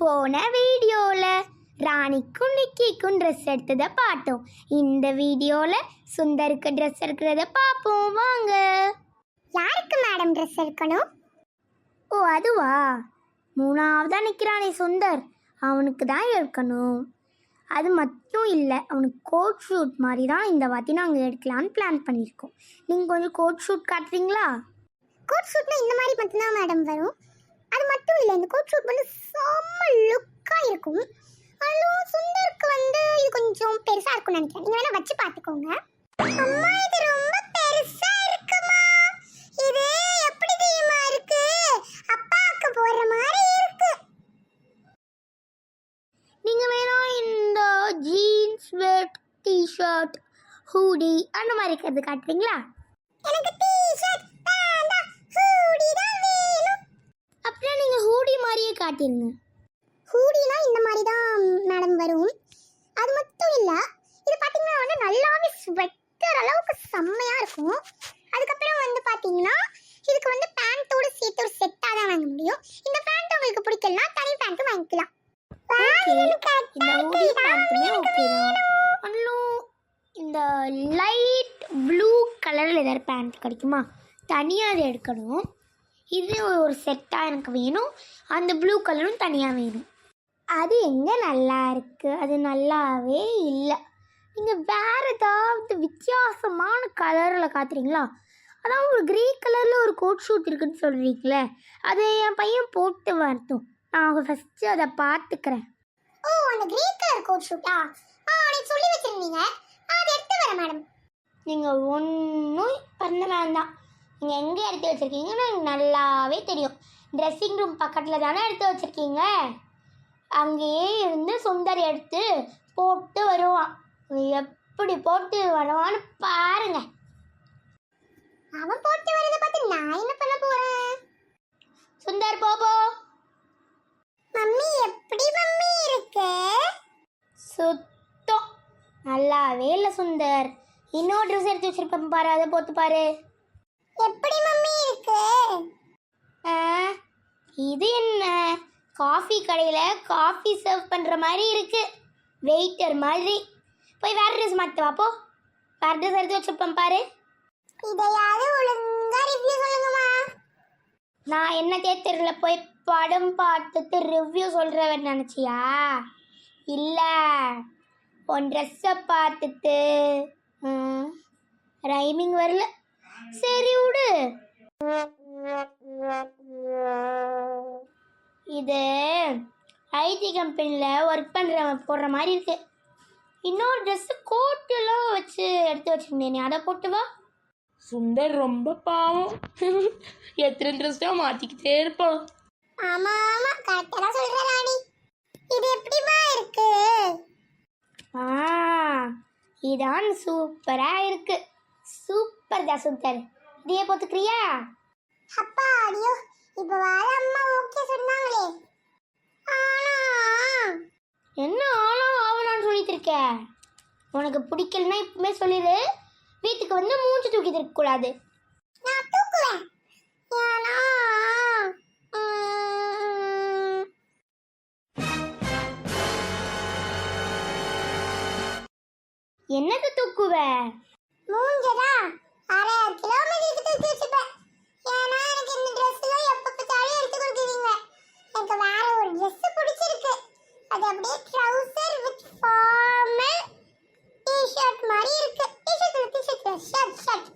போன வீடியோவில் ராணிக்கும் நிக்கிக்கும் ட்ரெஸ் எடுத்ததை பார்த்தோம். இந்த வீடியோவில் சுந்தருக்கு ட்ரெஸ் எடுக்கிறத பார்ப்போம். வாங்க. யாருக்கு மேடம் ட்ரெஸ் எடுக்கணும்? ஓ அதுவா? மூணாவதா நிற்கிறானே சுந்தர். அவனுக்கு தான் எடுக்கணும். அது மட்டும் இல்லை அவனுக்கு கோட் ஷூட் மாதிரி தான் இந்த வாட்டி நாங்கள் எடுக்கலான்னு பிளான் பண்ணியிருக்கோம். நீங்கள் கொஞ்சம் கோட் ஷூட் காட்டுறீங்களா? கோட் ஷூட்னா இந்த மாதிரி மட்டும்தான் மேடம் வரும். அது மட்டும் இல்லை இந்த கோட் ஷூட் வந்து செம்ம இருக்கும் அதுவும் சுந்தருக்கு வந்து இது கொஞ்சம் பெருசாக இருக்கும்னு நினைக்கிறேன். நீங்கள் வேணா வச்சு பார்த்துக்கோங்க. அம்மா இது ரொம்ப பெருசா இருக்குமா? இது எப்படி தெரியுமா இருக்கு? அப்பாவுக்கு போற மாதிரி இருக்கு. நீங்கள் வேணா இந்த ஜீன்ஸ் வெட் டிஷர்ட் ஹூடி அந்த மாதிரி இருக்கிறது காட்டுறீங்களா? எனக்கு டிஷர்ட் ஹூடி தான் வேணும். அப்படின்னா நீங்கள் ஹூடி மாதிரியே காட்டிருங்க. ஹூடினா இந்த மாதிரி தான் மேடம் வரும். அது மட்டும் இல்லை இது பார்த்தீங்கன்னா வந்து நல்லாவே ஸ்வெட்டர் அளவுக்கு செம்மையாக இருக்கும். அதுக்கப்புறம் வந்து பார்த்தீங்கன்னா இதுக்கு வந்து பேண்ட்டோட சேர்த்து ஒரு செட்டாக தான் வாங்க முடியும். இந்த பேண்ட் உங்களுக்கு பிடிக்கலனா தனி பேண்ட்டும் வாங்கிக்கலாம். இந்த லைட் ப்ளூ கலரில் ஏதாவது பேண்ட் கிடைக்குமா? தனியாக அதை எடுக்கணும். இது ஒரு செட்டாக எனக்கு வேணும். அந்த ப்ளூ கலரும் தனியாக வேணும். அது எங்கே நல்லா இருக்குது அது நல்லாவே இல்லை. நீங்கள் வேறு ஏதாவது வித்தியாசமான கலரில் காத்துறீங்களா அதான் ஒரு கிரே கலரில் ஒரு கோட் ஷூட் இருக்குன்னு சொல்கிறீங்களே அதை என் பையன் போட்டு வரட்டும். நான் ஃபஸ்ட்டு அதை பார்த்துக்கிறேன். ஓ அந்த கிரே கலர் கோட் ஷூட்டா ஆ? நீங்க சொல்லி வச்சிருந்தீங்க. அது எடுத்து வரேன் மேடம் நீங்கள் ஒன்றும் பண்ண வேண்டாம் நீங்கள் எங்கே எடுத்து வச்சுருக்கீங்கன்னு எனக்கு நல்லாவே தெரியும். ட்ரெஸ்ஸிங் ரூம் பக்கத்தில் தானே எடுத்து வச்சுருக்கீங்க? அங்கேயே இருந்து சுந்தர் எடுத்து போட்டு வருவான். எப்படி போட்டு வருவான்னு பாருங்க. அவன் போட்டு வரதை பார்த்து நான் என்ன பண்ண போறேன்? சுந்தர் போ போ. மம்மி எப்படி மம்மி இருக்கு? சுத்தம். நல்லாவே இல்லை சுந்தர். இன்னொரு ட்ரெஸ் எடுத்து வச்சிருப்பேன் பாரு அதை போட்டு பாரு. எப்படி மம்மி இருக்கு? இது என்ன? காஃபி கடையில் காஃபி சர்வ் பண்ணுற மாதிரி இருக்கு. வெயிட்டர் மாதிரி. போய் வேற ட்ரெஸ் மாற்று வா போ. வேற ட்ரெஸ் எடுத்து வச்சிருப்பேன் பாரு. இதையாவது ஒழுங்கா ரிவ்யூ சொல்லுங்கம்மா. நான் என்ன தேட்டரில் போய் படம் பார்த்துட்டு ரிவ்யூ சொல்கிறவன் நினச்சியா? இல்லை. உன் ட்ரெஸ்ஸை பார்த்துட்டு ரைமிங் வரல. சரி விடு. இது ஐடி கம்பெனியில் ஒர்க் பண்ணுறவன் போடுற மாதிரி இருக்கு. இன்னொரு ட்ரெஸ்ஸு கோட்டெல்லாம் வச்சு எடுத்து வச்சுருந்தேனே அதை போட்டு வா. சுந்தர் ரொம்ப பாவம். எத்தனை ட்ரெஸ் தான் மாற்றிக்கிட்டே இருப்பான். ஆமா ஆமா. கரெக்டா தான் சொல்ற ராணி. இது எப்படிமா இருக்கு? ஆ இதான் சூப்பராக இருக்கு. சூப்பர் தான் சுந்தர். இதையே போத்துக்கிறியா அப்பா அடியோ. இப்ப வாழ அம்மா ஓகே சொன்னாங்களே. ஆனா என்ன ஆளும் ஆவலான்னு சொல்லிட்டு இருக்க? உனக்கு பிடிக்கலன்னா இப்பவுமே சொல்லிடு வீட்டுக்கு வந்து மூஞ்சி தூக்கிட்டு இருக்கக்கூடாது நான் தூக்குவேன். ஏன்னா என்னது தூக்குவ? Trouser with formal t shirt மாதிரி இருக்கு. டிஷர்ட் டிஷர்ட் ஷர்ட் ஷர்ட்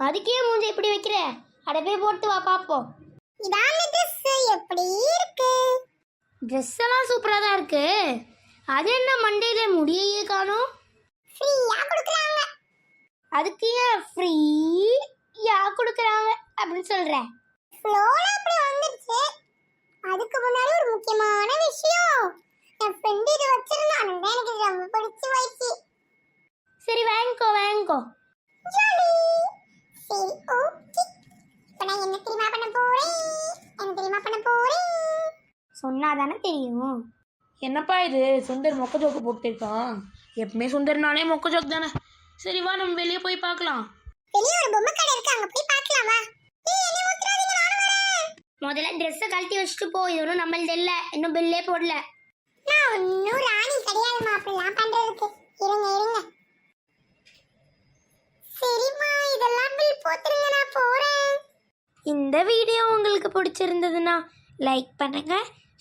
அதுக்கே மூஞ்சி இப்படி வைக்கிற? அட போய் போட்டு வா பார்ப்போம் இதான் ட்ரெஸ் எப்படி இருக்கு? ட்ரெஸ் எல்லாம் சூப்பராக தான் இருக்கு. அது என்ன மண்டையில் முடியையே காணும்? ஃப்ரீயா கொடுக்குறாங்க. அதுக்கு ஏன் ஃப்ரீ யா கொடுக்குறாங்க அப்படின்னு சொல்கிறேன் ஃப்ளோல அப்படி வந்துருச்சு. அதுக்கு முன்னாடி ஒரு முக்கியமான விஷயம். என் ஃப்ரெண்ட் இது வச்சிருந்தான் அதுதான் எனக்கு ரொம்ப பிடிச்சு போயிடுச்சு. சரி வாங்கிக்கோ வாங்கிக்கோ. ஜாலி. சரி ஓகே. இப்போ நான் என்ன தெரியுமா பண்ண போறேன்? என்ன தெரியுமா பண்ண போறேன்? சொன்னால் தானே தெரியும். என்னப்பா இது? சுந்தர் மொக்க ஜோக்கு போட்டிருக்கான். எப்பவுமே சுந்தர்னாலே மொக்க ஜோக் தானே. சரி வா நம்ம வெளியே போய் பார்க்கலாம். வெளியே ஒரு பொம்மை கடை இருக்கு அங்க போய் பார்க்கலாமா என்னை முதல்ல ட்ரெஸ்ஸை கழட்டி வச்சுட்டு போ இது ஒன்றும் நம்மளது இல்லை. இன்னும் பில்லே போடல. நான் ஒன்னும் ராணி கிடையாதுமா அப்படிலாம் பண்றதுக்கு. இருங்க இருங்க. சரிம்மா இதெல்லாம் பில் போத்துருங்க நான் போறேன். இந்த வீடியோ உங்களுக்கு பிடிச்சிருந்ததுன்னா லைக் பண்ணுங்க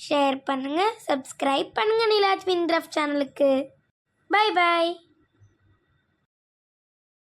ஷேர் பண்ணுங்க சப்ஸ்கிரைப் பண்ணுங்க நிலாஜ் வின் சேனலுக்கு பை பை